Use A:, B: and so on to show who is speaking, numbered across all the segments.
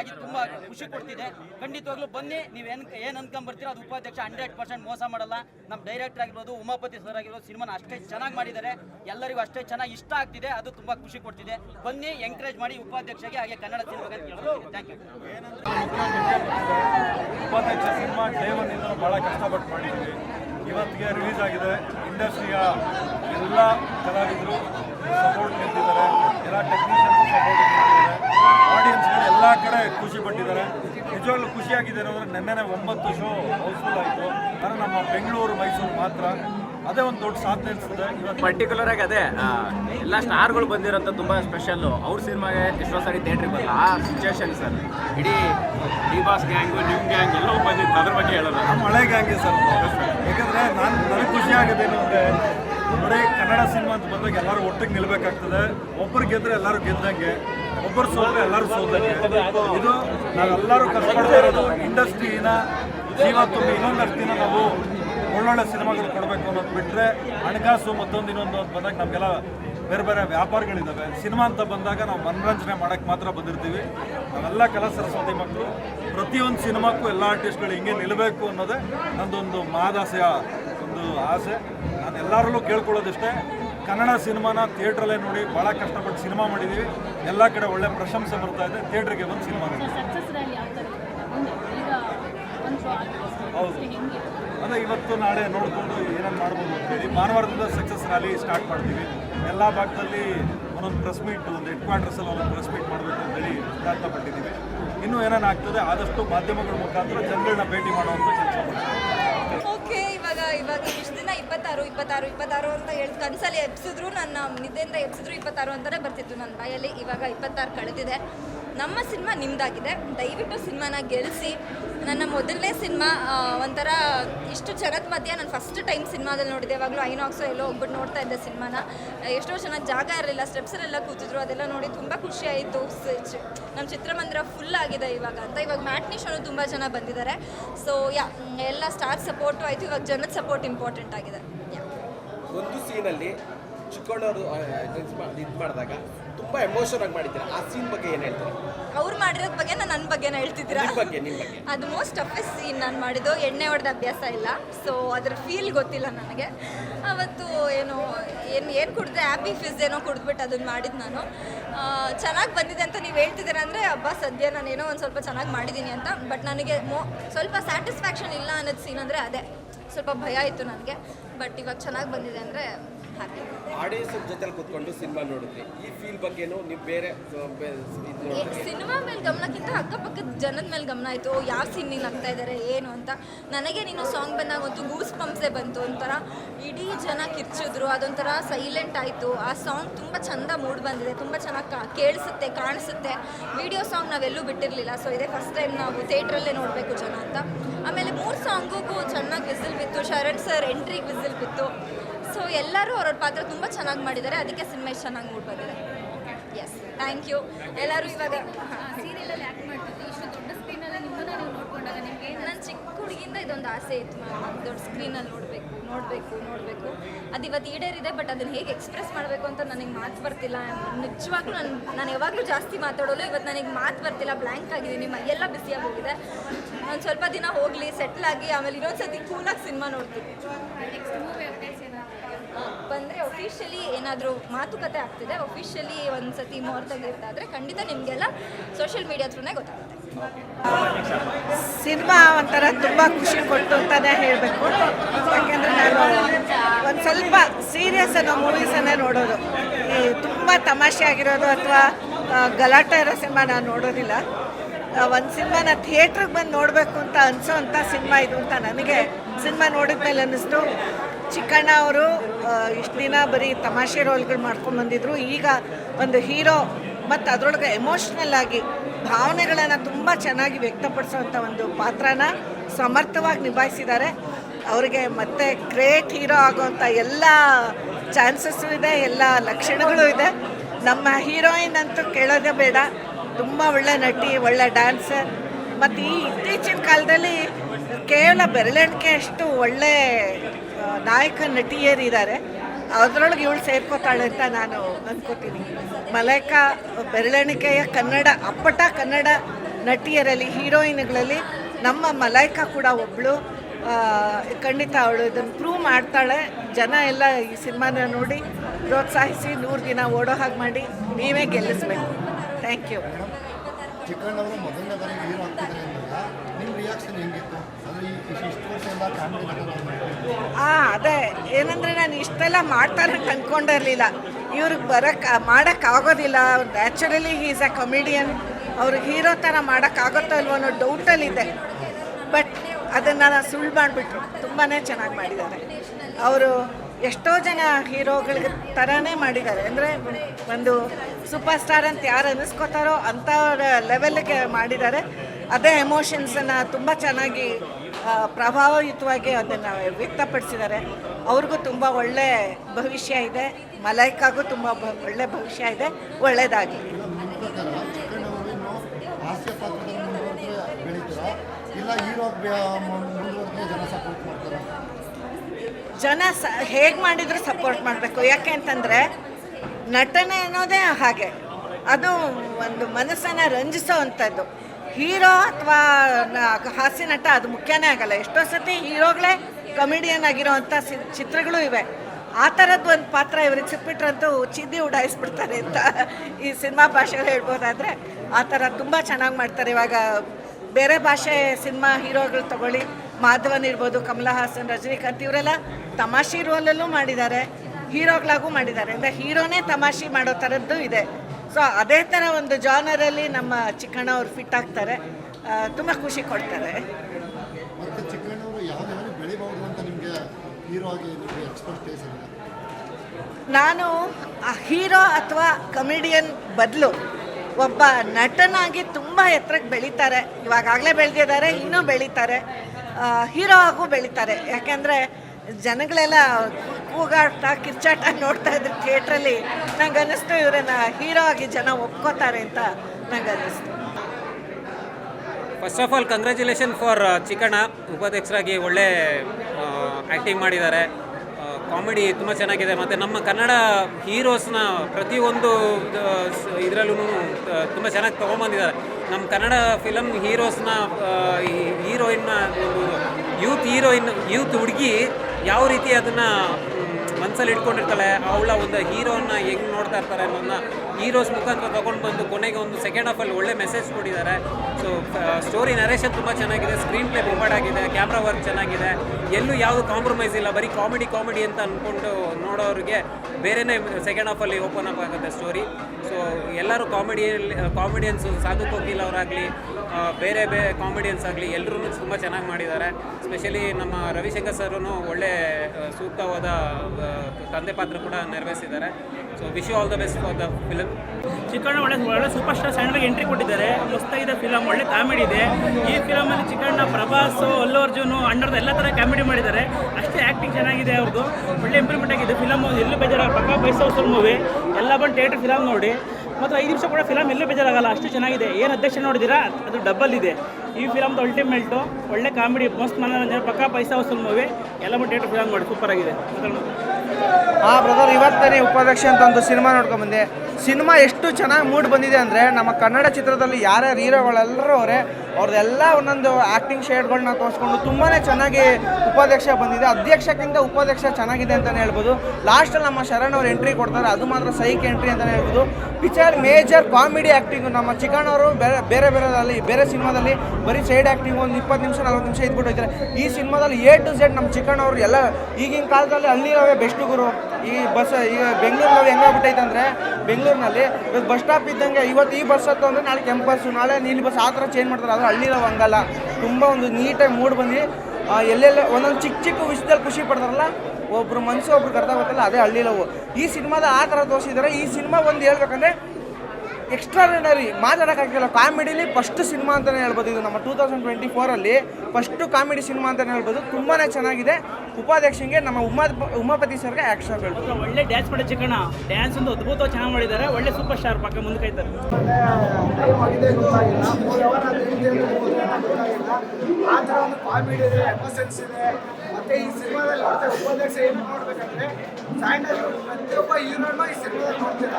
A: ಆಗಿ ತುಂಬಾ ಖುಷಿ ಕೊಡ್ತಿದೆ. ಖಂಡಿತವಾಗ್ಲೂ ಬನ್ನಿ, ನೀವು ಏನ್ ಏನ್ ಅನ್ಕೊಂಬರ್ತೀರೋ ಅದು ಉಪಾಧ್ಯಕ್ಷ ಹಂಡ್ರೆಡ್ ಪರ್ಸೆಂಟ್ ಮೋಸ ಮಾಡಲ್ಲ. ನಮ್ಮ ಡೈರೆಕ್ಟರ್ ಆಗಿರ್ಬೋದು, ಉಮಾಪತಿ ಸರ್ ಆಗಿರ್ಬೋದು ಸಿನಿಮಾನ ಅಷ್ಟೇ ಚೆನ್ನಾಗಿ ಮಾಡಿದ್ದಾರೆ. ಎಲ್ಲರಿಗೂ ಅಷ್ಟೇ ಚೆನ್ನಾಗಿ ಇಷ್ಟ ಆಗ್ತಿದೆ, ಅದು ತುಂಬಾ ಖುಷಿ ಕೊಡ್ತಿದೆ. ಬನ್ನಿ ಎಂಕರೇಜ್ ಮಾಡಿ ಉಪಾಧ್ಯಕ್ಷಗೆ, ಹಾಗೆ ಕನ್ನಡ ಸಿನಿಮಾಗೆ ಥ್ಯಾಂಕ್ ಯು
B: ಸಿನಿಮಾ ಭಾಳ ಕಷ್ಟಪಟ್ಟು ಇವತ್ತಿಗೆ ರಿಲೀಸ್ ಆಗಿದೆ. ಇಂಡಸ್ಟ್ರಿಯ ಎಲ್ಲ ಕಲಾವಿದರು ಸಪೋರ್ಟ್ ನಿಂತಿದ್ದಾರೆ ಎಲ್ಲ ಟೆಕ್ನಿಷಿಯನ್ಸ್ ಸಪೋರ್ಟ್ ಎಲ್ಲ ಕಡೆ ಖುಷಿ ಪಟ್ಟಿದ್ದಾರೆ. ನಿಜವಾಗ್ಲೂ ಖುಷಿಯಾಗಿದೆ ಅಂದರೆ ನೆನ್ನೆನೆ ಒಂಬತ್ತು ಶೋ ಹೌಸ್ಫುಲ್ ಆಯಿತು. ಆದರೆ ನಮ್ಮ ಬೆಂಗಳೂರು ಮೈಸೂರು ಮಾತ್ರ. ಅದೇ ಒಂದು ದೊಡ್ಡ ಸಾಧನೆ ಅನಿಸುತ್ತೆ ಇವತ್ತು
C: ಪರ್ಟಿಕ್ಯುಲರ್ ಆಗಿ ಅದೇ ಎಲ್ಲ ಸ್ಟಾರ್ಗಳು ಬಂದಿರೋಂಥ ತುಂಬ ಸ್ಪೆಷಲ್ಲು ಅವ್ರ ಸಿನಿಮಾಗೆ ಎಷ್ಟೋ ಸಾರಿ ಥಿಯೇಟ್ರಿಗೆ ಬರಲ್ಲ ಆ ಸಿಚುವೇಶನ್ ಸರ್. ಇಡೀ D boss gang new gang ಎಲ್ಲವೂ ಬಂದಿತ್ತು. ಅದ್ರ ಬಗ್ಗೆ ಹೇಳೋದು
B: ನಮ್ಮ ಹಳೆ ಗ್ಯಾಂಗೆ ಸರ್. ಯಾಕಂದರೆ ನಾನು ನನಗೆ ಖುಷಿ ಆಗೋದೇನು ಅಂದರೆ ನೋಡಿ ಕನ್ನಡ ಸಿನಿಮಾ ಅಂತ ಬಂದಾಗ ಎಲ್ಲರೂ ಒಟ್ಟಿಗೆ ನಿಲ್ಬೇಕಾಗ್ತದೆ. ಒಬ್ಬರು ಗೆದ್ದರೆ ಎಲ್ಲರೂ ಗೆದ್ದಂಗೆ. ಒಬ್ಬರು ಸೋದ್ರೆ ಎಲ್ಲರೂ ಸೋತಂಗೆ. ಇದು ನಾವೆಲ್ಲರೂ ಕಷ್ಟಪಡ್ತಾ ಇರೋದು ಇಂಡಸ್ಟ್ರಿನ ಜೀವ ತುಂಬಿ ಇನ್ನೊಂದಷ್ಟು ದಿನ ನಾವು ಒಳ್ಳೊಳ್ಳೆ ಸಿನಿಮಾಗಳು ಕೊಡಬೇಕು ಅನ್ನೋದು ಬಿಟ್ಟರೆ ಹಣಕಾಸು ಮತ್ತೊಂದು ಇನ್ನೊಂದು ಅಂತ ಬಂದಾಗ ನಮಗೆಲ್ಲ ಬೇರೆ ಬೇರೆ ವ್ಯಾಪಾರಗಳಿದ್ದಾವೆ ಸಿನಿಮಾ ಅಂತ ಬಂದಾಗ ನಾವು ಮನರಂಜನೆ ಮಾಡೋಕ್ಕೆ ಮಾತ್ರ ಬಂದಿರ್ತೀವಿ. ನಾವೆಲ್ಲ ಕಲಾ ಸರಸ್ವತಿ ಮಕ್ಕಳು, ಪ್ರತಿಯೊಂದು ಸಿನಿಮಾಕ್ಕೂ ಎಲ್ಲ ಆರ್ಟಿಸ್ಟ್ಗಳು ಹಿಂಗೆ ನಿಲ್ಲಬೇಕು ಅನ್ನೋದೇ ನಂದೊಂದು ಮಾದಾಸೆಯ ಒಂದು ಆಸೆ. ನಾನು ಎಲ್ಲರಲ್ಲೂ ಕೇಳ್ಕೊಳ್ಳೋದಿಷ್ಟೇ. ಕನ್ನಡ ಸಿನಿಮಾನ ಥಿಯೇಟ್ರಲ್ಲೇ ನೋಡಿ ಭಾಳ ಕಷ್ಟಪಟ್ಟು ಸಿನಿಮಾ ಮಾಡಿದ್ದೀವಿ. ಎಲ್ಲ ಕಡೆ ಒಳ್ಳೆ ಪ್ರಶಂಸೆ ಬರ್ತಾ ಇದೆ. ಥಿಯೇಟ್ರಿಗೆ ಬಂದು ಸಿನಿಮಾ ಹೌದು. ಅದೇ ಇವತ್ತು ನಾಳೆ ನೋಡಿಕೊಂಡು ಏನೇನು ಮಾಡ್ಬೋದು ಅಂತೇಳಿ ಭಾನುವಾರದಿಂದ ಸಕ್ಸಸ್ ರ್ಯಾಲಿ ಸ್ಟಾರ್ಟ್ ಮಾಡ್ತೀವಿ. ಎಲ್ಲ ಭಾಗದಲ್ಲಿ ಒಂದೊಂದು ಪ್ರೆಸ್ ಮೀಟ್ ಒಂದು ಹೆಡ್ ಕ್ವಾರ್ಟರ್ಸಲ್ಲಿ ಒಂದೊಂದು ಪ್ರೆಸ್ ಮೀಟ್ ಮಾಡಬೇಕು ಅಂತೇಳಿ ಪ್ರಯತ್ನ ಪಟ್ಟಿದ್ದೀವಿ. ಇನ್ನೂ ಏನೇನು ಆಗ್ತದೆ ಆದಷ್ಟು ಮಾಧ್ಯಮಗಳ ಮುಖಾಂತರ ಜನಗಳನ್ನ ಭೇಟಿ ಮಾಡುವಂಥ ಕೆಲಸ ಮಾಡ್ತೀವಿ.
D: ಓಕೆ, ಇವಾಗ ಇವಾಗ ಇಷ್ಟು ದಿನ ಇಪ್ಪತ್ತಾರು ಇಪ್ಪತ್ತಾರು ಇಪ್ಪತ್ತಾರು ಅಂತ ಹೇಳಿ ಕನಸಲ್ಲಿ ಎಪ್ಸಿದ್ರು ನನ್ನ ನಿದ್ದೆಯಿಂದ ಎಪ್ಸಿದ್ರು ಇಪ್ಪತ್ತಾರು ಅಂತಲೇ ಬರ್ತಿತ್ತು ನನ್ನ ಬಾಯಲ್ಲಿ. ಇವಾಗ ಇಪ್ಪತ್ತಾರು ಕಳೆದಿದೆ. ನಮ್ಮ ಸಿನಿಮಾ ನಿಮ್ಮದಾಗಿದೆ ದಯವಿಟ್ಟು ಸಿನಿಮಾನ ಗೆಲ್ಲಿಸಿ ನನ್ನ ಮೊದಲನೇ ಸಿನಿಮಾ ಒಂಥರ ಇಷ್ಟು ಜನದ ಮಧ್ಯೆ ನಾನು ಫಸ್ಟ್ ಟೈಮ್ ಸಿನಿಮಾದಲ್ಲಿ ನೋಡಿದೆ. ಯಾವಾಗಲೂ ಐನಾಕ್ಸು ಎಲ್ಲೋ ಹೋಗ್ಬಿಟ್ಟು ನೋಡ್ತಾ ಇದ್ದೆ ಸಿನಿಮಾನ. ಎಷ್ಟೋ ಚೆನ್ನಾಗಿ ಜಾಗ ಇರಲಿಲ್ಲ ಸ್ಟೆಪ್ಸಲ್ಲೆಲ್ಲ ಕೂತಿದ್ರು. ಅದೆಲ್ಲ ನೋಡಿ ತುಂಬ ಖುಷಿ ಆಯಿತು. ನಮ್ಮ ಚಿತ್ರಮಂದಿರ ಫುಲ್ ಆಗಿದೆ ಇವಾಗ ಅಂತ. ಇವಾಗ ಮ್ಯಾಟ್ನಿ ಶೋನು ತುಂಬ ಜನ ಬಂದಿದ್ದಾರೆ. ಸೊ ಯಾ ಎಲ್ಲ ಸ್ಟಾರ್ ಸಪೋರ್ಟು ಆಯಿತು. ಇವಾಗ ಜನದ ಸಪೋರ್ಟ್ ಇಂಪಾರ್ಟೆಂಟ್ ಆಗಿದೆ.
E: ಒಂದು ಸೀನಲ್ಲಿ ಚಿಕ್ಕಣ್ಣವರು ಇದು ಮಾಡಿದಾಗ ತುಂಬ ಎಮೋಷನ್ ಆಗಿ ಮಾಡಿದ್ದೀರಾ? ಆ ಸೀನ್ ಬಗ್ಗೆ ಏನು ಹೇಳ್ತಾರೆ?
D: ಅವ್ರು ಮಾಡಿರೋದ್ ಬಗ್ಗೆ ನಾನು ನನ್ನ ಬಗ್ಗೆ ಹೇಳ್ತಿದ್ದೀರಾ
E: ಬಗ್ಗೆ.
D: ಅದು ಮೋಸ್ಟ್ ಟಫೆಸ್ಟ್ ಸೀನ್ ನಾನು ಮಾಡಿದ್ದು ಎಣ್ಣೆ ಹೊಡೆದ ಅಭ್ಯಾಸ ಇಲ್ಲ. ಸೊ ಅದ್ರ ಫೀಲ್ ಗೊತ್ತಿಲ್ಲ ನನಗೆ. ಅವತ್ತು ಏನು ಏನು ಏನು ಕುಡಿದ್ರೆ ಹ್ಯಾಪಿ ಫಿಸ್ ಏನೋ ಕುಡಿದ್ಬಿಟ್ಟು ಅದನ್ನು ಮಾಡಿದ್ದು ನಾನು. ಚೆನ್ನಾಗಿ ಬಂದಿದೆ ಅಂತ ನೀವು ಹೇಳ್ತಿದ್ದೀರಾ ಅಂದರೆ ಹಬ್ಬ ಸದ್ಯ ನಾನು ಏನೋ ಒಂದು ಸ್ವಲ್ಪ ಚೆನ್ನಾಗಿ ಮಾಡಿದ್ದೀನಿ ಅಂತ. ಬಟ್ ನನಗೆ ಮೋ ಸ್ವಲ್ಪ ಸ್ಯಾಟಿಸ್ಫ್ಯಾಕ್ಷನ್ ಇಲ್ಲ ಅನ್ನೋದು ಸೀನ್ ಅಂದರೆ ಅದೇ. ಸ್ವಲ್ಪ ಭಯ ಇತ್ತು ನನಗೆ. ಬಟ್ ಇವಾಗ ಚೆನ್ನಾಗಿ ಬಂದಿದೆ ಅಂದರೆ ಹ್ಯಾಪಿ
E: ಆಡಿಯನ್ಸ್ ಜೊತೆಲಿ ಕೂತ್ಕೊಂಡು ಸಿನಿಮಾ ನೋಡಿದ್ರಿ. ಈ ಫೀಲ್ ಬಗ್ಗೆನೂ ನೀವು ಬೇರೆ
D: ಸಿನಿಮಾ ಮೇಲೆ ಗಮನಕ್ಕಿಂತ ಅಕ್ಕಪಕ್ಕದ ಜನದ ಮೇಲೆ ಗಮನ ಆಯಿತು. ಯಾವ ಸೀನಿಗೆ ಆಗ್ತಾ ಇದ್ದಾರೆ ಏನು ಅಂತ. ನನಗೆ ನೀನು ಸಾಂಗ್ ಬಂದಾಗ ಒಂದು ಗೂಸ್ ಪಂಪ್ಸೇ ಬಂತು. ಒಂಥರ ಇಡೀ ಜನ ಕಿರ್ಚಿದ್ರು. ಅದೊಂಥರ ಸೈಲೆಂಟ್ ಆಯಿತು. ಆ ಸಾಂಗ್ ತುಂಬ ಚಂದ ಮೂಡ್ ಬಂದಿದೆ. ತುಂಬ ಚೆನ್ನಾಗಿ ಕಾ ಕೇಳಿಸುತ್ತೆ ಕಾಣಿಸುತ್ತೆ. ವಿಡಿಯೋ ಸಾಂಗ್ ನಾವೆಲ್ಲೂ ಬಿಟ್ಟಿರಲಿಲ್ಲ. ಸೊ ಇದೇ ಫಸ್ಟ್ ಟೈಮ್ ನಾವು ಥಿಯೇಟ್ರಲ್ಲೇ ನೋಡಬೇಕು ಜನ ಅಂತ. ಆಮೇಲೆ ಮೂರು ಸಾಂಗಿಗೂ ಚೆನ್ನಾಗಿ ವಿಸಿಲ್ ಬಿತ್ತು ಶರಣ್ ಸರ್ ಎಂಟ್ರಿಗೆ ವಿಸಿಲ್ ಬಿತ್ತು ಸೊ ಎಲ್ಲರೂ ಅವ್ರವ್ರ ಪಾತ್ರ ತುಂಬ ಚೆನ್ನಾಗಿ ಮಾಡಿದ್ದಾರೆ. ಅದಕ್ಕೆ ಸಿನಿಮಾ ಚೆನ್ನಾಗಿ ಮೂಡ್ ಬಂದಿದೆ. ಎಸ್ ಥ್ಯಾಂಕ್ ಯು ಎಲ್ಲರೂ ಇವಾಗ
F: ಸೀರಿಯಲಲ್ಲಿ ಆ್ಯಕ್ಟ್ ಮಾಡ್ತಿದ್ದೆ ಇಷ್ಟು ದೊಡ್ಡ ಸ್ಕ್ರೀನಲ್ಲಿ ನಿಮ್ಮನ್ನ ನೀವು ನೋಡ್ಕೊಂಡಾಗ ನಿಮಗೆ
D: ನನ್ನ ಚಿಕ್ಕ ಇದೊಂದು ಆಸೆ ಇತ್ತು ಮ್ಯಾಮ್ ದೊಡ್ಡ ಸ್ಕ್ರೀನಲ್ಲಿ ನೋಡಬೇಕು ನೋಡಬೇಕು ನೋಡಬೇಕು. ಅದು ಇವತ್ತು ಈಡೇರಿದೆ ಬಟ್ ಅದನ್ನು ಹೇಗೆ ಎಕ್ಸ್ಪ್ರೆಸ್ ಮಾಡಬೇಕು ಅಂತ ನನಗೆ ಮಾತು ಬರ್ತಿಲ್ಲ. ನಿಜವಾಗ್ಲೂ ನಾನು ನಾನು ಯಾವಾಗಲೂ ಜಾಸ್ತಿ ಮಾತಾಡೋಲ್ಲ ಇವತ್ತು ನನಗೆ ಮಾತು ಬರ್ತಿಲ್ಲ ಬ್ಲ್ಯಾಂಕ್ ಆಗಿದ್ದೀನಿ ಮೈಯೆಲ್ಲ ಬಿಸಿಯಾಗಿ ಹೋಗಿದೆ. ಒಂದು ಸ್ವಲ್ಪ ದಿನ ಹೋಗಲಿ ಸೆಟ್ಲ್ ಆಗಿ ಆಮೇಲೆ ಇನ್ನೊಂದು ಸತಿ ಕೂಲಾಗಿ ಸಿನಿಮಾ ನೋಡ್ತೀನಿ. ಬಂದರೆ ಒಫಿಷಿಯಲಿ ಏನಾದರೂ ಮಾತುಕತೆ ಆಗ್ತಿದೆ ಒಫಿಷಿಯಲಿ ಒಂದು ಸತಿ ಮುಹೂರ್ತ ಗಿರ್ತಾದರೆ ಖಂಡಿತ ನಿಮಗೆಲ್ಲ ಸೋಷಿಯಲ್ ಮೀಡಿಯಾ ಥ್ರೂನೇ ಗೊತ್ತಾಗುತ್ತೆ.
G: ಸಿನಿಮಾ ಒಂಥರ ತುಂಬ ಖುಷಿ ಕೊಟ್ಟು ಅಂತಲೇ ಹೇಳಬೇಕು. ಯಾಕೆಂದರೆ ನಾನು ಒಂದು ಸ್ವಲ್ಪ ಸೀರಿಯಸ್ ಅನ್ನೋ ಮೂವೀಸನ್ನೇ ನೋಡೋದು. ಈ ತುಂಬ ತಮಾಷೆ ಆಗಿರೋದು ಅಥವಾ ಗಲಾಟೆ ಇರೋ ಸಿನಿಮಾ ನಾನು ನೋಡೋದಿಲ್ಲ. ಒಂದು ಸಿನಿಮಾನ ಥಿಯೇಟ್ರಿಗೆ ಬಂದು ನೋಡಬೇಕು ಅಂತ ಅನಿಸೋ ಅಂಥ ಸಿನಿಮಾ ಇದು ಅಂತ ನನಗೆ ಸಿನಿಮಾ ನೋಡಿದ ಮೇಲೆ ಅನ್ನಿಸ್ತು. ಚಿಕ್ಕಣ್ಣ ಅವರು ಇಷ್ಟು ದಿನ ಬರೀ ತಮಾಷೆ ರೋಲ್ಗಳು ಮಾಡ್ಕೊಂಡು ಬಂದಿದ್ರು. ಈಗ ಒಂದು ಹೀರೋ ಮತ್ತು ಅದರೊಳಗೆ ಎಮೋಷ್ನಲ್ ಆಗಿ ಭಾವನೆಗಳನ್ನು ತುಂಬ ಚೆನ್ನಾಗಿ ವ್ಯಕ್ತಪಡಿಸುವಂಥ ಒಂದು ಪಾತ್ರನ ಸಮರ್ಥವಾಗಿ ನಿಭಾಯಿಸಿದ್ದಾರೆ. ಅವರಿಗೆ ಮತ್ತೆ ಗ್ರೇಟ್ ಹೀರೋ ಆಗೋವಂಥ ಎಲ್ಲ ಚಾನ್ಸಸ್ಸು ಇದೆ, ಎಲ್ಲ ಲಕ್ಷಣಗಳು ಇದೆ. ನಮ್ಮ ಹೀರೋಯಿನ್ ಅಂತೂ ಕೇಳೋದೇ ಬೇಡ. ತುಂಬ ಒಳ್ಳೆ ನಟಿ, ಒಳ್ಳೆ ಡ್ಯಾನ್ಸರ್ ಮತ್ತು ಈ ಇತ್ತೀಚಿನ ಕಾಲದಲ್ಲಿ ಕೇವಲ ಬೆರಳೆಣಿಕೆ ಅಷ್ಟು ಒಳ್ಳೆ ನಾಯಕ ನಟಿಯರಿದ್ದಾರೆ. ಅದರೊಳಗೆ ಇವಳು ಸೇರ್ಕೋತಾಳೆ ಅಂತ ನಾನು ಅಂದ್ಕೋತೀನಿ ಮಲೈಕಾ ಬೆರಳೆಣಿಕೆಯ ಕನ್ನಡ, ಅಪ್ಪಟ ಕನ್ನಡ ನಟಿಯರಲ್ಲಿ, ಹೀರೋಯಿನ್ಗಳಲ್ಲಿ ನಮ್ಮ ಮಲೈಕಾ ಕೂಡ ಒಬ್ಬಳು ಖಂಡಿತ ಅವಳು ಇದನ್ನು ಪ್ರೂವ್ ಮಾಡ್ತಾಳೆ. ಜನ ಎಲ್ಲ ಈ ಸಿನಿಮಾನ ನೋಡಿ ಪ್ರೋತ್ಸಾಹಿಸಿ ನೂರು ದಿನ ಓಡೋ ಹಾಗೆ ಮಾಡಿ ನೀವೇ ಗೆಲ್ಲಿಸ್ಬೇಕು. ಥ್ಯಾಂಕ್ ಯು
H: ಮೊದಲನೇ
G: ಆ, ಅದೇ, ಏನಂದ್ರೆ ನಾನು ಇಷ್ಟೆಲ್ಲ ಮಾಡ್ತಾರೆ ಅಂತ ಅನ್ಕೊಂಡಿರಲಿಲ್ಲ ಇವ್ರಿಗೆ ಬರೋಕ್ಕೆ ಮಾಡೋಕ್ಕಾಗೋದಿಲ್ಲ ನ್ಯಾಚುರಲಿ ಈಸ್ ಅ ಕಮಿಡಿಯನ್ ಅವ್ರಿಗೆ ಹೀರೋ ಥರ ಮಾಡೋಕ್ಕಾಗುತ್ತೋ ಅಲ್ವ ಅನ್ನೋ ಡೌಟಲ್ಲಿದೆ ಬಟ್ ಅದನ್ನು ಸುಳ್ಳು ಮಾಡಿಬಿಟ್ರು. ತುಂಬಾ ಚೆನ್ನಾಗಿ ಮಾಡಿದ್ದಾರೆ. ಅವರು ಎಷ್ಟೋ ಜನ ಹೀರೋಗಳಿಗೆ ಥರನೇ ಮಾಡಿದ್ದಾರೆ. ಅಂದರೆ ಒಂದು ಸೂಪರ್ ಸ್ಟಾರ್ ಅಂತ ಯಾರು ಅನ್ನಿಸ್ಕೋತಾರೋ ಅಂಥವ್ರ ಲೆವೆಲ್ಗೆ ಮಾಡಿದ್ದಾರೆ. ಅದೇ ಎಮೋಷನ್ಸನ್ನು ತುಂಬ ಚೆನ್ನಾಗಿ ಪ್ರಭಾವಯುತವಾಗಿ ಅದನ್ನು ವ್ಯಕ್ತಪಡಿಸಿದ್ದಾರೆ. ಅವ್ರಿಗೂ ತುಂಬ ಒಳ್ಳೆ ಭವಿಷ್ಯ ಇದೆ. ಮಲೈಕಾಗೂ ತುಂಬ ಒಳ್ಳೆ ಭವಿಷ್ಯ ಇದೆ.
H: ಮಾಡ್ತಾರಾ
G: ಜನ ಸ, ಹೇಗೆ ಮಾಡಿದರೂ ಸಪೋರ್ಟ್ ಮಾಡಬೇಕು. ಯಾಕೆ ಅಂತಂದರೆ, ನಟನೆ ಅನ್ನೋದೇ ಹಾಗೆ. ಅದು ಒಂದು ಮನಸ್ಸನ್ನು ರಂಜಿಸೋ ಅಂಥದ್ದು. ಹೀರೋ ಅಥವಾ ಹಾಸ್ಯ ನಟ, ಅದು ಮುಖ್ಯನೇ ಆಗಲ್ಲ. ಎಷ್ಟೋ ಸತಿ ಹೀರೋಗಳೇ ಕಮಿಡಿಯನ್ ಆಗಿರೋ ಅಂಥ ಸಿ- ಚಿತ್ರಗಳು ಇವೆ. ಆ ಥರದ್ದು ಒಂದು ಪಾತ್ರ ಇವ್ರಿಗೆ ಸಿಕ್ಬಿಟ್ರಂತೂ ಚಿದ್ದಿ ಉಡಾಯಿಸ್ಬಿಡ್ತಾರೆ ಅಂತ ಈ ಸಿನಿಮಾ ಭಾಷೆಗಳು ಹೇಳ್ಬೋದಾದರೆ ಆ ಥರ ತುಂಬ ಚೆನ್ನಾಗಿ ಮಾಡ್ತಾರೆ. ಇವಾಗ ಬೇರೆ ಭಾಷೆ ಸಿನಿಮಾ ಹೀರೋಗಳು ತಗೊಳ್ಳಿ. ಮಾಧವನ್ ಇರ್ಬೋದು, ಕಮಲಾ ಹಾಸನ್, ರಜನಿಕಾಂತ್, ಇವರೆಲ್ಲ ತಮಾಷೆ ರೋಲಲ್ಲೂ ಮಾಡಿದ್ದಾರೆ. ಹೀರೋಗಳಾಗೂ ಮಾಡಿದ್ದಾರೆ. ಅಂದರೆ ಹೀರೋನೇ ತಮಾಷೆ ಮಾಡೋ ಥರದ್ದು ಇದೆ. ಸೊ ಅದೇ ಥರ ಒಂದು ಜಾನರಲ್ಲಿ ನಮ್ಮ ಚಿಕ್ಕಣ್ಣ ಅವರು ಫಿಟ್ ಆಗ್ತಾರೆ. ತುಂಬ ಖುಷಿ ಕೊಡ್ತಾರೆ. ನಾನು ಹೀರೋ ಅಥವಾ ಕಮಿಡಿಯನ್ ಬದಲು ಒಬ್ಬ ನಟನಾಗಿ ತುಂಬ ಎತ್ತರಕ್ಕೆ ಬೆಳೀತಾರೆ. ಇವಾಗಾಗಲೇ ಬೆಳೆದಿದ್ದಾರೆ ಇನ್ನೂ ಬೆಳೀತಾರೆ. ಹೀರೋ ಆಗೂ ಬೆಳೀತಾರೆ. ಯಾಕೆಂದರೆ ಜನಗಳೆಲ್ಲ ಕೂಗಾಡ್ತಾ, ಕಿರ್ಚಾಟ ನೋಡ್ತಾ ಇದ್ರು ಥಿಯೇಟ್ರಲ್ಲಿ. ನಂಗೆ ಅನ್ನಿಸ್ತು ಇವರನ್ನ ಹೀರೋ ಆಗಿ ಜನ ಒಪ್ಕೋತಾರೆ ಅಂತ ನಂಗೆ ಅನ್ನಿಸ್ತು
I: first of all congratulation for Chikkanna. ಉಪಾಧ್ಯಕ್ಷರಾಗಿ ಒಳ್ಳೆ ಆ್ಯಕ್ಟಿಂಗ್ ಮಾಡಿದ್ದಾರೆ. ಕಾಮಿಡಿ ತುಂಬ ಚೆನ್ನಾಗಿದೆ. ಮತ್ತು ನಮ್ಮ ಕನ್ನಡ ಹೀರೋಸ್ನ ಪ್ರತಿಯೊಂದು ಇದರಲ್ಲೂ ತುಂಬ ಚೆನ್ನಾಗಿ ತೊಗೊಂಬಂದಿದ್ದಾರೆ. ನಮ್ಮ ಕನ್ನಡ ಫಿಲಮ್ ಹೀರೋಸ್ನ ಹೀರೋಯಿನ್ನ ಯೂತ್ ಹೀರೋಯಿನ್ ಯೂತ್ ಹುಡುಗಿ ಯಾವ ರೀತಿ ಅದನ್ನು ಮನಸ್ಸಲ್ಲಿ ಇಟ್ಕೊಂಡಿರ್ತಾಳೆ, ಅವಳ ಒಂದು ಹೀರೋನ ಹೆಂಗೆ ನೋಡ್ತಾ ಇರ್ತಾರೆ ಅನ್ನೋದನ್ನ ಹೀರೋಸ್ ಮುಖಾಂತರ ತೊಗೊಂಡು ಬಂದು ಕೊನೆಗೆ ಒಂದು ಸೆಕೆಂಡ್ ಹಾಫಲ್ಲಿ ಒಳ್ಳೆ ಮೆಸೇಜ್ ಕೊಟ್ಟಿದ್ದಾರೆ. ಸೊ ಸ್ಟೋರಿ ನರೇಷನ್ ತುಂಬ ಚೆನ್ನಾಗಿದೆ ಸ್ಕ್ರೀನ್ ಪ್ಲೇ ಬೊಂಬಾಡ್ ಆಗಿದೆ ಕ್ಯಾಮ್ರಾ ವರ್ಕ್ ಚೆನ್ನಾಗಿದೆ. ಎಲ್ಲೂ ಯಾವುದು ಕಾಂಪ್ರಮೈಸ್ ಇಲ್ಲ, ಬರೀ ಕಾಮಿಡಿ ಕಾಮಿಡಿ ಅಂತ ಅಂದ್ಕೊಂಡು ನೋಡೋರಿಗೆ ಬೇರೆನೇ ಸೆಕೆಂಡ್ ಹಾಫಲ್ಲಿ ಓಪನ್ ಅಪ್ ಆಗುತ್ತೆ ಸ್ಟೋರಿ ಸೊ ಎಲ್ಲರೂ ಕಾಮಿಡಿಯಲ್ಲಿ ಕಾಮಿಡಿಯನ್ಸು ಸಾಧು ಕೋಕಿಲ್ ಅವರಾಗಲಿ ಬೇರೆ ಬೇರೆ ಕಾಮಿಡಿಯನ್ಸ್ ಆಗಲಿ ಎಲ್ಲರೂ ತುಂಬ ಚೆನ್ನಾಗಿ ಮಾಡಿದ್ದಾರೆ. ಸ್ಪೆಷಲಿ ನಮ್ಮ ರವಿಶಂಕರ್ ಸರೂ ಒಳ್ಳೆ ಸೂಕ್ತವಾದ ತಂದೆ ಪಾತ್ರ ಕೂಡ ನೆರವೇರಿಸಿದ್ದಾರೆ. So wish you all the best for the film
J: Chikkanna ಒಳ್ಳೆ ಒಳ್ಳೆ ಸೂಪರ್ ಸ್ಟಾರ್ ಸಣ್ಣಗೆ ಎಂಟ್ರಿ ಕೊಟ್ಟಿದ್ದಾರೆ. ಮಸ್ತಾಗಿದೆ ಫಿಲಮ್ ಒಳ್ಳೆ ಕಾಮಿಡಿ ಇದೆ. ಈ ಫಿಲಮಲ್ಲಿ ಚಿಕ್ಕಣ್ಣ, ಪ್ರಭಾಸ್, ಅಲ್ಲು ಅರ್ಜುನು ಅಣ್ಣರ್ದು ಎಲ್ಲ ಥರ ಕಾಮಿಡಿ ಮಾಡಿದ್ದಾರೆ. ಅಷ್ಟೇ ಆ್ಯಕ್ಟಿಂಗ್ ಚೆನ್ನಾಗಿದೆ ಅವ್ರದ್ದು ಒಳ್ಳೆ ಇಂಪ್ರೂವ್ಮೆಂಟ್ ಆಗಿದೆ. ಫಿಲಮ್ ಎಲ್ಲೂ ಬೇಜಾರು ಪಕ್ಕ ಬೈಸೋಸ್ ಮೂವಿ ಎಲ್ಲ ಬಂದು ಥಿಯೇಟ್ರ್ ಫಿಲಮ್ ನೋಡಿ. ಮತ್ತು ಐದು ನಿಮಿಷ ಕೂಡ ಫಿಲಮ್ ಎಲ್ಲೂ ಬೇಜಾರಾಗಲ್ಲ. ಅಷ್ಟು ಚೆನ್ನಾಗಿದೆ. ಏನು ಅಧ್ಯಕ್ಷ ನೋಡಿದ್ದೀರಾ ಅದು ಡಬ್ಬಲ್ ಇದೆ. ಈ ಫಿಲಮ್ದು ಅಲ್ಟಿಮೇಟು ಒಳ್ಳೆ ಕಾಮಿಡಿ ಮಸ್ತ್ ಮನೋರಂಜನೆ. ಪಕ್ಕ ಪೈಸಾ ವಸೂಲ್ ಮೂವಿ ಎಲ್ಲ ಥಿಯೇಟ್ರ್ ಫಿಲಮ್ ನೋಡಿ. ಸೂಪರ್ ಆಗಿದೆ.
K: ಆ ಬ್ರದರ್ ಇವತ್ತೇ ಉಪಾಧ್ಯಕ್ಷ ಅಂತ ಒಂದು ಸಿನಿಮಾ ನೋಡ್ಕೊಂಬಂದೆ ಸಿನಿಮಾ ಎಷ್ಟು ಚೆನ್ನಾಗಿ ಮೂಡ್ ಬಂದಿದೆ ಅಂದರೆ, ನಮ್ಮ ಕನ್ನಡ ಚಿತ್ರದಲ್ಲಿ ಯಾರ್ಯಾರು ಹೀರೋಗಳೆಲ್ಲರೂ ಅವರೇ ಅವ್ರದ್ದೆಲ್ಲ ಒಂದೊಂದು ಆ್ಯಕ್ಟಿಂಗ್ ಶೇಡ್ಗಳನ್ನ ತೋರಿಸ್ಕೊಂಡು ತುಂಬಾ ಚೆನ್ನಾಗಿ ಉಪಾಧ್ಯಕ್ಷ ಬಂದಿದೆ. ಅಧ್ಯಕ್ಷಕ್ಕಿಂತ ಉಪಾಧ್ಯಕ್ಷ ಚೆನ್ನಾಗಿದೆ ಅಂತಲೇ ಹೇಳ್ಬೋದು. ಲಾಸ್ಟಲ್ಲಿ ನಮ್ಮ ಶರಣ್ ಅವ್ರು ಎಂಟ್ರಿ ಕೊಡ್ತಾರೆ. ಅದು ಮಾತ್ರ ಸೈಕ್ ಎಂಟ್ರಿ ಅಂತಲೇ ಹೇಳ್ಬೋದು. ಪಿಕ್ಚರ್ ಮೇಜರ್ ಕಾಮಿಡಿ ಆ್ಯಕ್ಟಿಂಗ್ ನಮ್ಮ ಚಿಕ್ಕಣ್ಣವರು ಬೇರೆ ಬೇರೆ ಬೇರೆದಲ್ಲಿ, ಬೇರೆ ಸಿನಿಮಾದಲ್ಲಿ ಬರೀ ಸೈಡ್ ಆ್ಯಕ್ಟಿಂಗ್ ಒಂದು ಇಪ್ಪತ್ತು ನಿಮಿಷ, ನಲ್ವತ್ತು ನಿಮಿಷ ಇದ್ಬಿಟ್ಟು ಹೋಗ್ತಾರೆ ಈ ಸಿನಿಮಾದಲ್ಲಿ ಎ ಟು ಝೆಡ್ ನಮ್ಮ ಚಿಕ್ಕಣ್ಣವ್ರು ಎಲ್ಲ ಈಗಿನ ಕಾಲದಲ್ಲಿ ಅಲ್ಲಿರೋವೇ ಬೆಸ್ಟ್ ಗುರು. ಈ ಬಸ್, ಈಗ ಬೆಂಗಳೂರಲ್ಲಿ ಹೆಂಗಾಗ್ಬಿಟ್ಟೈತೆ ಅಂದರೆ ಬೆಂಗಳೂರಿನಲ್ಲಿ. ಇವತ್ತು ಬಸ್ ಸ್ಟಾಪ್ ಇದ್ದಂಗೆ ಇವತ್ತು ಈ ಬಸ್ ಹತ್ತು ಅಂದರೆ ನಾಳೆ ಕೆಂಪು ನಾಳೆ ನೀಲಿ ಬಸ್, ಆ ಥರ ಚೇಂಜ್ ಮಾಡ್ತಾರೆ. ಆದರೆ ಹಳ್ಳಿರವ ಹಂಗಲ್ಲ. ತುಂಬ ಒಂದು ನೀಟಾಗಿ ಮೂಡ್ ಬಂದು ಎಲ್ಲೆಲ್ಲ ಒಂದೊಂದು ಚಿಕ್ಕ ಚಿಕ್ಕ ವಿಷಯದಲ್ಲಿ ಖುಷಿ ಪಡ್ತಾರಲ್ಲ, ಒಬ್ರು ಮನಸ್ಸು ಒಬ್ರು ಗೊತ್ತಲ್ಲ, ಅದೇ ಹಳ್ಳಿಲವು. ಈ ಸಿನಿಮಾದ ಆ ಥರ ತೋರಿಸಿದ್ದಾರೆ. ಈ ಸಿನಿಮಾ ಒಂದು ಹೇಳ್ಬೇಕಂದ್ರೆ ಎಕ್ಸ್ಟ್ರಾರ್ಡಿನರಿ ಮಾತಾಡೋಕ್ಕಾಗಿಲ್ಲ ಕಾಮಿಡಿಲಿ ಫಸ್ಟ್ ಸಿನಿಮಾ ಅಂತಲೇ ಹೇಳ್ಬೋದು. ಇದು ನಮ್ಮ ಟೂ ತೌಸಂಡ್ ಟ್ವೆಂಟಿ ಫೋರಲ್ಲಿ ಫಸ್ಟು ಕಾಮಿಡಿ ಸಿನಿಮಾ ಅಂತಲೇ ಹೇಳ್ಬೋದು. ತುಂಬಾ ಚೆನ್ನಾಗಿದೆ. ಉಪಾಧ್ಯಕ್ಷಂಗೆ ನಮ್ಮ ಉಮಾ ಉಮಾಪತಿ ಸರ್ಗೆ ಆ್ಯಕ್ಷನ್ ಹೇಳ್ಬೋದು
J: ಒಳ್ಳೆ ಡ್ಯಾನ್ಸ್ ಮಾಡೋ ಚಿಕ್ಕಣ್ಣ. ಡ್ಯಾನ್ಸ್ ಒಂದು ಅದ್ಭುತವಾಗಿ ಚೆನ್ನಾಗಿ ಮಾಡಿದ್ದಾರೆ. ಒಳ್ಳೆ ಸೂಪರ್ ಸ್ಟಾರ್ ಪಕ್ಕ ಮುಂದೆ ಕೈತಾರೆ
K: ಆ ಥರ ಒಂದು ಕಾಮಿಡಿ ಇದೆ ಎಮೋಷನ್ಸ್ ಇದೆ. ಮತ್ತೆ ಈ ಸಿನಿಮಾ
L: ಸಿನಿಮಾದಲ್ಲಿ ಮತ್ತೆ ಉಪಾಧ್ಯಕ್ಷ ಏನು ನೋಡ್ಬೇಕಂದ್ರೆ ಸ್ಯಾಂಡಲ್ವುಡ್ ಪ್ರತಿಯೊಬ್ಬ ಹೀರೋನು ಈ ಸಿನಿಮಾದಲ್ಲಿ ನೋಡ್ತಿಲ್ಲ.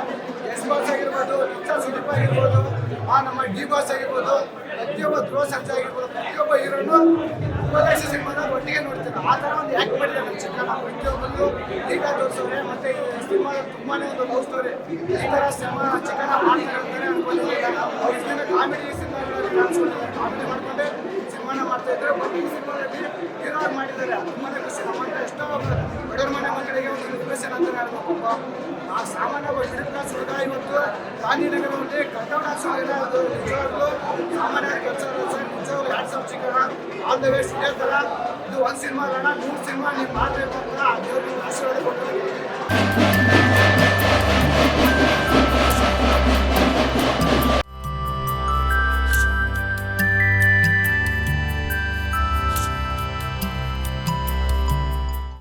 L: ಎಸ್ ಬಾಸ್ ಆಗಿರ್ಬೋದು ರಿಚಾ ಸುದೀಪ್ ಆಗಿರ್ಬೋದು, ಆ ನಮ್ಮ ಡಿ ಬಾಸ್ ಆಗಿರ್ಬೋದು, ಪ್ರತಿಯೊಬ್ಬ ಧ್ರುವ ಸರ್ಜಾ ಆಗಿರ್ಬೋದು, ಪ್ರತಿಯೊಬ್ಬ ಹೀರೋನು ಉಪಾಧ್ಯಕ್ಷ ಸಿನಿಮಾನ ಒಟ್ಟಿಗೆ ನೋಡ್ತೀರಾ ಆ ಥರ ಒಂದು ಆ್ಯಕ್ಟ್ ಮಾಡಿದೆ ನಮ್ಮ ಚಿತ್ರ ಪ್ರತಿಯೊಬ್ಬರು ಈಗ ತೋರಿಸೋರೆ, ಮತ್ತೆ ಸಿನಿಮಾ ತುಂಬಾನೇ ಒಂದು ಲವ್ ಸ್ಟೋರಿ ಈ ಥರ ಸಿನಿಮಾ ಚಿಕ್ಕಣ್ಣ ಮಾಡ್ತಾರೆ ಅಂತಾನೆ ಅನ್ಕೊಂಡಿದ್ದಾರೆ. ಅವ್ರು ಕಾಮಿಡಿ ಕಾಣಿಸ್ಕೊಂಡಿದ್ದಾರೆ ಕಾಮಿಡಿ ಮಾಡ್ಕೊಂಡೆ. ಸಿನಿಮಾನ ಮಾಡ್ತಾ ಇದ್ದಾರೆ. ಒಂದು ಆಗಿ ಮಾಡಿದ್ದಾರೆ. ತುಂಬಾನೇ ಖುಷಿ ನಮ್ಮಂತ ಎಷ್ಟೋ ಬಡವರ ಮನೆ ಮಕ್ಕಳಿಗೆ ಒಂದು ಎಜುಕೇಶನ್ ಅಂತ ಆ ಸಾಮಾನ್ಯವಾಗಿ ಮಿಡಲ್ ಕ್ಲಾಸ್ ಹುಡುಗ ಇವತ್ತು ಗಾಂಧಿನಗರದಲ್ಲಿ ಕಟ್ಟಡ ಅದು ನಿಜವಾಗ್ಲೂ ಸಾಮಾನ್ಯ ನಿಜವಾಗ್ಲೂ ಎರಡು ಸಾವಿರ ಆಲ್ ದ ವೇ ಇದು ಒಂದು ಸಿನಿಮಾ ಅಲ್ಲ ಮೂರು ಸಿನಿಮಾ ನೀವು ಮಾಡಬೇಕು ಅಂತ ದೇವ್ರಿಗೆ ಆಶೀರ್ವಾದ